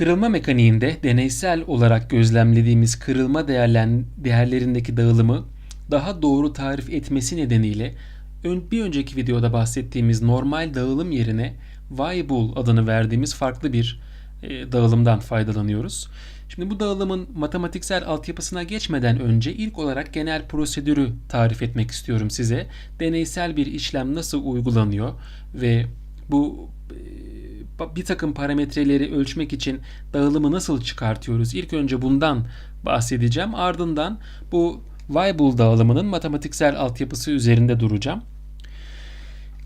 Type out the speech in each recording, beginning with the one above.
Kırılma mekaniğinde deneysel olarak gözlemlediğimiz kırılma değerlen, değerlerindeki dağılımı daha doğru tarif etmesi nedeniyle bir önceki videoda bahsettiğimiz normal dağılım yerine Weibull adını verdiğimiz farklı bir e, dağılımdan faydalanıyoruz. Şimdi bu dağılımın matematiksel altyapısına geçmeden önce ilk olarak genel prosedürü tarif etmek istiyorum size. Deneysel bir işlem nasıl uygulanıyor ve bu e, bir takım parametreleri ölçmek için dağılımı nasıl çıkartıyoruz? İlk önce bundan bahsedeceğim. Ardından bu Weibull dağılımının matematiksel altyapısı üzerinde duracağım.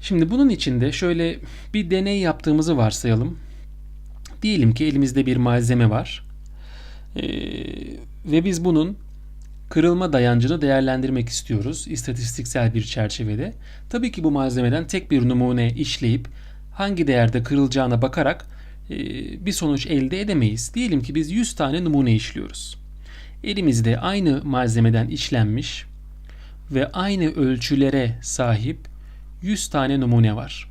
Şimdi bunun içinde şöyle bir deney yaptığımızı varsayalım. Diyelim ki elimizde bir malzeme var. Ee, ve biz bunun kırılma dayancını değerlendirmek istiyoruz istatistiksel bir çerçevede. Tabii ki bu malzemeden tek bir numune işleyip hangi değerde kırılacağına bakarak e, bir sonuç elde edemeyiz. Diyelim ki biz 100 tane numune işliyoruz. Elimizde aynı malzemeden işlenmiş ve aynı ölçülere sahip 100 tane numune var.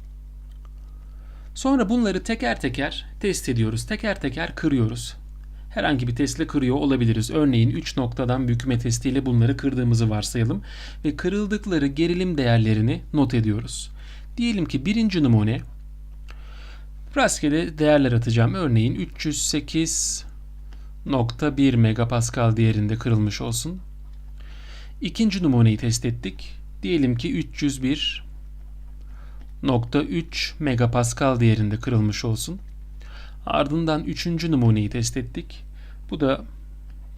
Sonra bunları teker teker test ediyoruz. Teker teker kırıyoruz. Herhangi bir testle kırıyor olabiliriz. Örneğin 3 noktadan bükme testiyle bunları kırdığımızı varsayalım ve kırıldıkları gerilim değerlerini not ediyoruz. Diyelim ki birinci numune rastgele değerler atacağım. Örneğin 308.1 megapascal değerinde kırılmış olsun. İkinci numuneyi test ettik. Diyelim ki 301.3 megapascal değerinde kırılmış olsun. Ardından üçüncü numuneyi test ettik. Bu da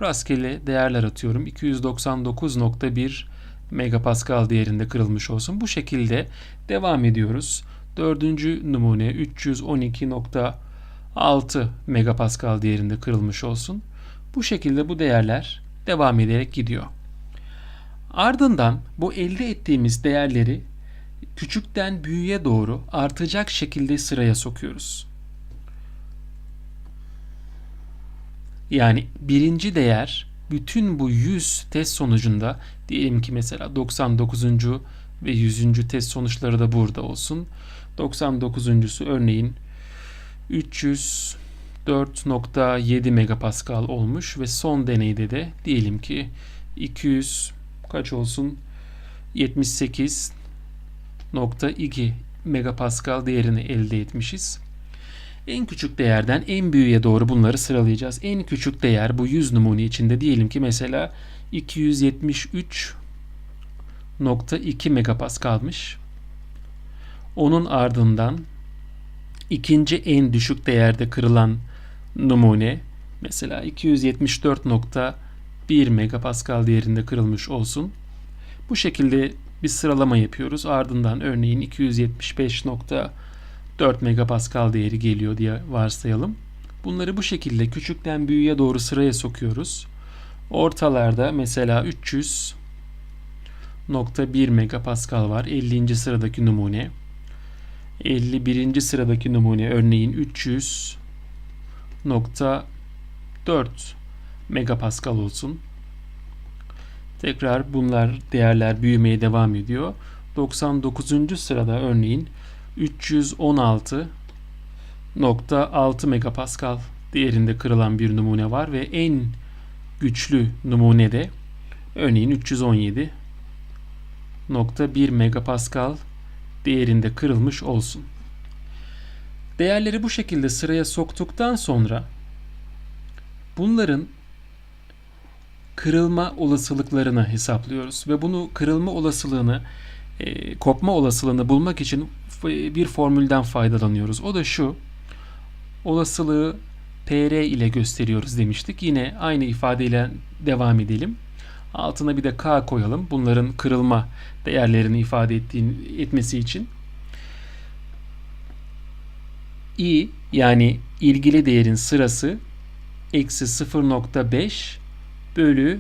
rastgele değerler atıyorum. 299.1 megapascal değerinde kırılmış olsun. Bu şekilde devam ediyoruz. Dördüncü numune 312.6 megapascal değerinde kırılmış olsun. Bu şekilde bu değerler devam ederek gidiyor. Ardından bu elde ettiğimiz değerleri küçükten büyüğe doğru artacak şekilde sıraya sokuyoruz. Yani birinci değer bütün bu 100 test sonucunda diyelim ki mesela 99. ve 100. test sonuçları da burada olsun. 99.sü örneğin 304.7 megapascal olmuş ve son deneyde de diyelim ki 200 kaç olsun 78.2 megapascal değerini elde etmişiz. En küçük değerden en büyüğe doğru bunları sıralayacağız. En küçük değer bu 100 numune içinde diyelim ki mesela 273.2 megapascalmış. Onun ardından ikinci en düşük değerde kırılan numune mesela 274.1 megapascal değerinde kırılmış olsun. Bu şekilde bir sıralama yapıyoruz. Ardından örneğin 275.4 megapascal değeri geliyor diye varsayalım. Bunları bu şekilde küçükten büyüğe doğru sıraya sokuyoruz. Ortalarda mesela 300.1 megapascal var. 50. sıradaki numune. 51. sıradaki numune örneğin 300.4 megapascal olsun. Tekrar bunlar değerler büyümeye devam ediyor. 99. sırada örneğin 316.6 megapascal değerinde kırılan bir numune var ve en güçlü numune de örneğin 317.1 megapascal değerinde kırılmış olsun. Değerleri bu şekilde sıraya soktuktan sonra bunların kırılma olasılıklarını hesaplıyoruz ve bunu kırılma olasılığını e, kopma olasılığını bulmak için bir formülden faydalanıyoruz. O da şu. Olasılığı PR ile gösteriyoruz demiştik. Yine aynı ifadeyle devam edelim. Altına bir de K koyalım. Bunların kırılma değerlerini ifade ettiğin, etmesi için. I yani ilgili değerin sırası eksi 0.5 bölü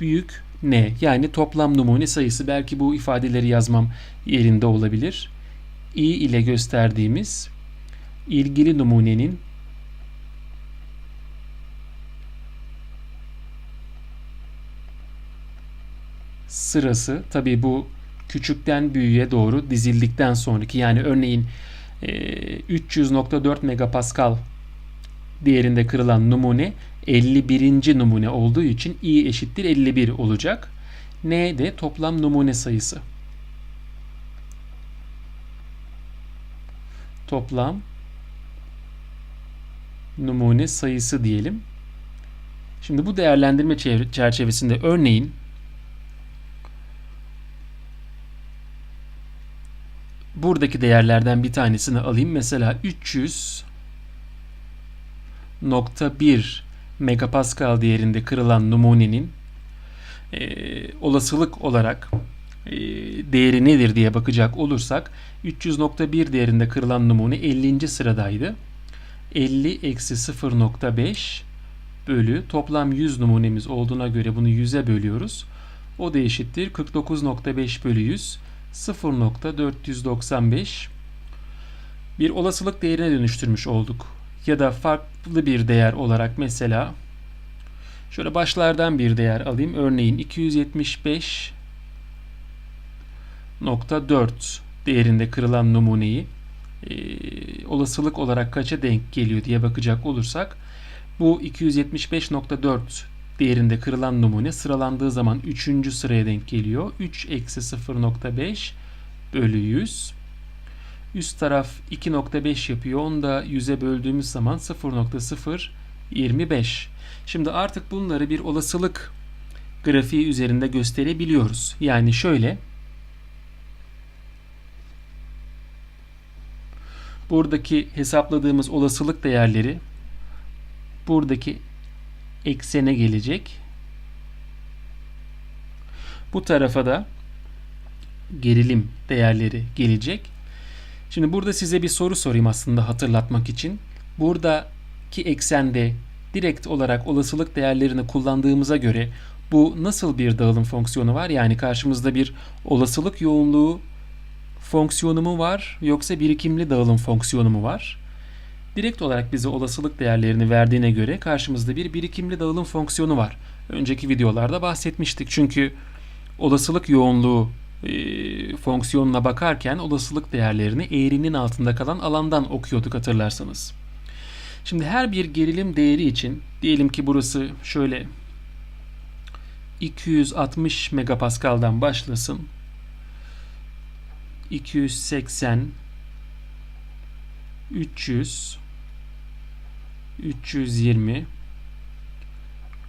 büyük n yani toplam numune sayısı belki bu ifadeleri yazmam yerinde olabilir. i ile gösterdiğimiz ilgili numunenin sırası tabi bu küçükten büyüğe doğru dizildikten sonraki yani örneğin 300.4 megapascal değerinde kırılan numune 51. numune olduğu için i eşittir 51 olacak. N de toplam numune sayısı. Toplam numune sayısı diyelim. Şimdi bu değerlendirme çerçevesinde örneğin buradaki değerlerden bir tanesini alayım. Mesela 300 nokta 1 megapascal değerinde kırılan numunenin e, olasılık olarak e, değeri nedir diye bakacak olursak 300.1 değerinde kırılan numune 50. sıradaydı. 50 eksi 0.5 bölü toplam 100 numunemiz olduğuna göre bunu 100'e bölüyoruz. O da eşittir 49.5 bölü 100 0.495 bir olasılık değerine dönüştürmüş olduk. Ya da farklı bir değer olarak mesela şöyle başlardan bir değer alayım. Örneğin 275.4 değerinde kırılan numuneyi e, olasılık olarak kaça denk geliyor diye bakacak olursak bu 275.4 değerinde kırılan numune sıralandığı zaman 3. sıraya denk geliyor. 3 eksi 0.5 bölü 100. Üst taraf 2.5 yapıyor. Onu da 100'e böldüğümüz zaman 0.025. Şimdi artık bunları bir olasılık grafiği üzerinde gösterebiliyoruz. Yani şöyle buradaki hesapladığımız olasılık değerleri buradaki eksene gelecek. Bu tarafa da gerilim değerleri gelecek. Şimdi burada size bir soru sorayım aslında hatırlatmak için. Buradaki eksende direkt olarak olasılık değerlerini kullandığımıza göre bu nasıl bir dağılım fonksiyonu var? Yani karşımızda bir olasılık yoğunluğu fonksiyonu mu var yoksa birikimli dağılım fonksiyonu mu var? Direkt olarak bize olasılık değerlerini verdiğine göre karşımızda bir birikimli dağılım fonksiyonu var. Önceki videolarda bahsetmiştik. Çünkü olasılık yoğunluğu e, fonksiyonuna bakarken olasılık değerlerini eğrinin altında kalan alandan okuyorduk hatırlarsanız. Şimdi her bir gerilim değeri için diyelim ki burası şöyle 260 megapaskaldan başlasın. 280 300 320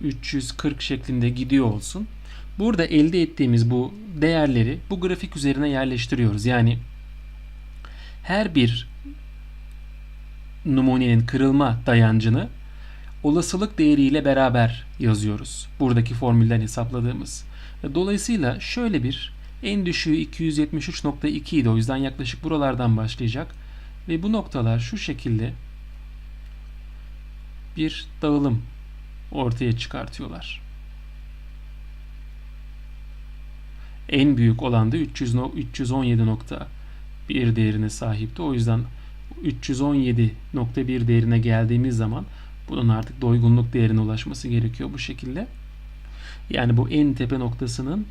340 şeklinde gidiyor olsun. Burada elde ettiğimiz bu değerleri bu grafik üzerine yerleştiriyoruz. Yani her bir numunenin kırılma dayancını olasılık değeriyle beraber yazıyoruz. Buradaki formülden hesapladığımız. Dolayısıyla şöyle bir en düşüğü 273.2 idi. O yüzden yaklaşık buralardan başlayacak. Ve bu noktalar şu şekilde bir dağılım ortaya çıkartıyorlar. En büyük olan da 317.1 değerine sahipti. O yüzden 317.1 değerine geldiğimiz zaman bunun artık doygunluk değerine ulaşması gerekiyor bu şekilde. Yani bu en tepe noktasının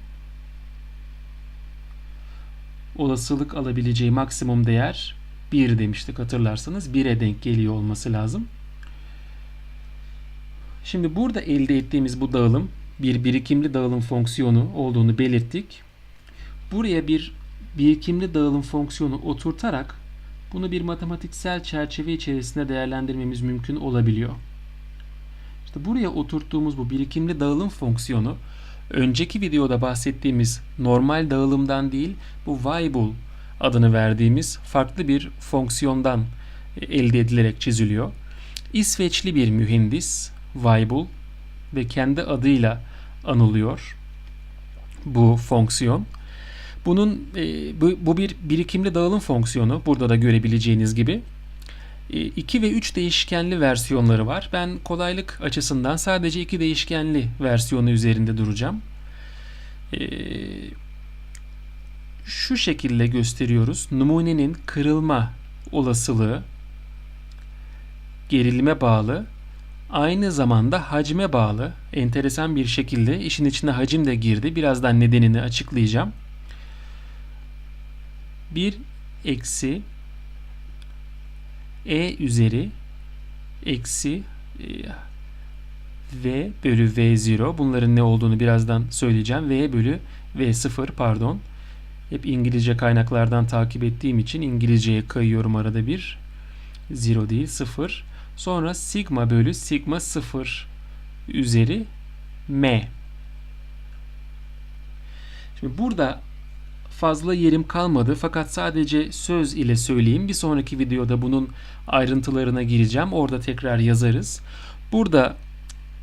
olasılık alabileceği maksimum değer 1 demiştik hatırlarsanız 1'e denk geliyor olması lazım. Şimdi burada elde ettiğimiz bu dağılım bir birikimli dağılım fonksiyonu olduğunu belirttik. Buraya bir birikimli dağılım fonksiyonu oturtarak bunu bir matematiksel çerçeve içerisinde değerlendirmemiz mümkün olabiliyor. İşte buraya oturttuğumuz bu birikimli dağılım fonksiyonu önceki videoda bahsettiğimiz normal dağılımdan değil bu Weibull adını verdiğimiz farklı bir fonksiyondan elde edilerek çiziliyor. İsveçli bir mühendis Weibull ve kendi adıyla anılıyor bu fonksiyon. Bunun e, bu, bu bir birikimli dağılım fonksiyonu. Burada da görebileceğiniz gibi. 2 e, ve 3 değişkenli versiyonları var. Ben kolaylık açısından sadece 2 değişkenli versiyonu üzerinde duracağım. E, şu şekilde gösteriyoruz. Numunenin kırılma olasılığı gerilime bağlı aynı zamanda hacme bağlı enteresan bir şekilde işin içine hacim de girdi. Birazdan nedenini açıklayacağım. 1 eksi e üzeri eksi e, V bölü V0 bunların ne olduğunu birazdan söyleyeceğim. V bölü V0 pardon. Hep İngilizce kaynaklardan takip ettiğim için İngilizceye kayıyorum arada bir. 0 değil 0. Sonra sigma bölü sigma 0 üzeri M. Şimdi burada fazla yerim kalmadı fakat sadece söz ile söyleyeyim. Bir sonraki videoda bunun ayrıntılarına gireceğim. Orada tekrar yazarız. Burada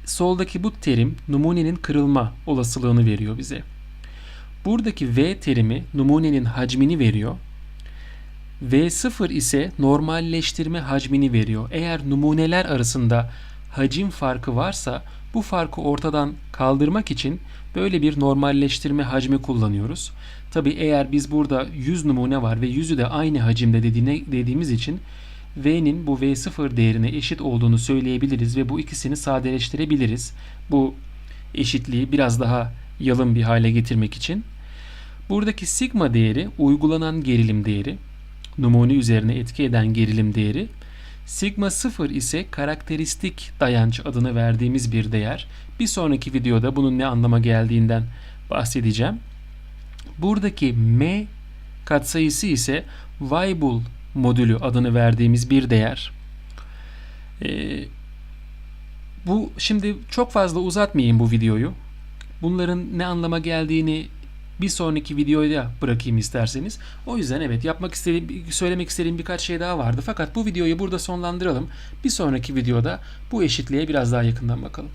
soldaki bu terim numunenin kırılma olasılığını veriyor bize. Buradaki V terimi numunenin hacmini veriyor. V0 ise normalleştirme hacmini veriyor. Eğer numuneler arasında hacim farkı varsa bu farkı ortadan kaldırmak için böyle bir normalleştirme hacmi kullanıyoruz. Tabi eğer biz burada 100 numune var ve 100'ü de aynı hacimde dediğine, dediğimiz için V'nin bu V0 değerine eşit olduğunu söyleyebiliriz ve bu ikisini sadeleştirebiliriz. Bu eşitliği biraz daha yalın bir hale getirmek için. Buradaki sigma değeri uygulanan gerilim değeri, numune üzerine etki eden gerilim değeri. Sigma 0 ise karakteristik dayanç adını verdiğimiz bir değer. Bir sonraki videoda bunun ne anlama geldiğinden bahsedeceğim. Buradaki M katsayısı ise Weibull modülü adını verdiğimiz bir değer. Ee, bu şimdi çok fazla uzatmayayım bu videoyu. Bunların ne anlama geldiğini bir sonraki videoya bırakayım isterseniz. O yüzden evet yapmak istediğim, söylemek istediğim birkaç şey daha vardı. Fakat bu videoyu burada sonlandıralım. Bir sonraki videoda bu eşitliğe biraz daha yakından bakalım.